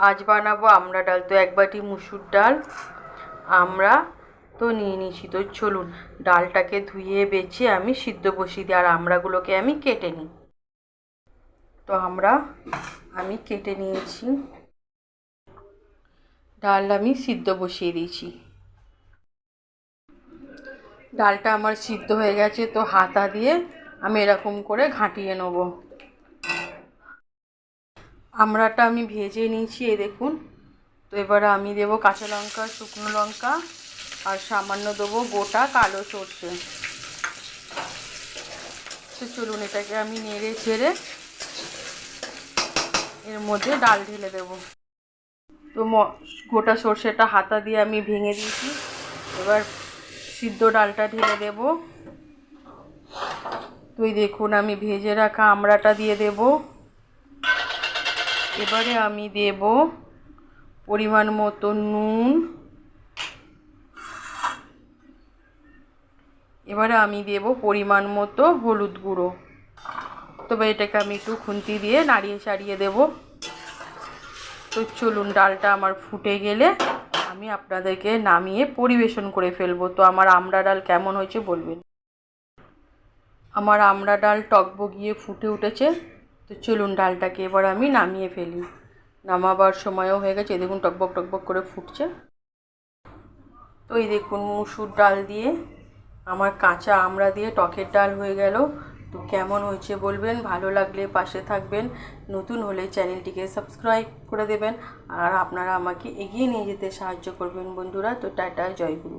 আজ বানাবো আমরা ডাল। তো এক বাটি মুসুর ডাল। আমরা তো নিয়ে নিয়েছি তো, চলুন। ডালটাকে ধুয়ে, বেছে আমি সিদ্ধ বসিয়ে দিই, আর আমড়াগুলোকে আমি কেটে নিই। তো আমরা, আমি কেটে নিয়েছি। ডাল আমি সিদ্ধ বসিয়ে দিয়েছি। ডালটা আমার সিদ্ধ হয়ে গেছে, তো হাতা দিয়ে আমি এরকম করে ঘাঁটিয়ে নেব। আমড়াটা আমি ভেজে নিয়েছি এ দেখুন। তো এবার আমি দেবো কাঁচা লঙ্কা, শুকনো লঙ্কা, আর সামান্য দেবো গোটা কালো সর্ষে। তো চলুন, এটাকে আমি নেড়ে ছেড়ে এর মধ্যে ডাল ঢেলে দেবো। তো গোটা সর্ষেটা হাতা দিয়ে আমি ভেঙে দিয়েছি। এবার সিদ্ধ ডালটা ঢেলে দেব। তুই দেখুন, আমি ভেজে রাখা আমড়াটা দিয়ে দেব। এবারে আমি দেব পরিমাণ মতো নুন। এবারে আমি দেব পরিমাণ মতো হলুদ গুঁড়ো। তবে এটাকে আমি একটু খুন্তি দিয়ে নাড়িয়ে চাড়িয়ে দেব। তো চলুন, ডালটা আমার ফুটে গেলে আমি আপনাদেরকে নামিয়ে পরিবেশন করে ফেলব। তো আমার আমড়া ডাল কেমন হয়েছে বলবেন? আমার আমড়া ডাল টকবগিয়ে ফুটে উঠেছে। তো চলুন ডালটাকে এবার আমি নামিয়ে ফেলি। নামাবার সময়ও হয়ে গেছে দেখুন টকবক টকবক করে ফুটছে। তো এই দেখুন মুসুর ডাল দিয়ে আমার কাঁচা আমড়া দিয়ে টকের ডাল হয়ে গেল। তো কেমন হয়েছে বলবেন, ভালো লাগলে পাশে থাকবেন, নতুন হলে চ্যানেলটিকে সাবস্ক্রাইব করে দেবেন, আর আপনারা আমাকে এগিয়ে নিয়ে যেতে সাহায্য করবেন বন্ধুরা। তো টাটা জয়গুরু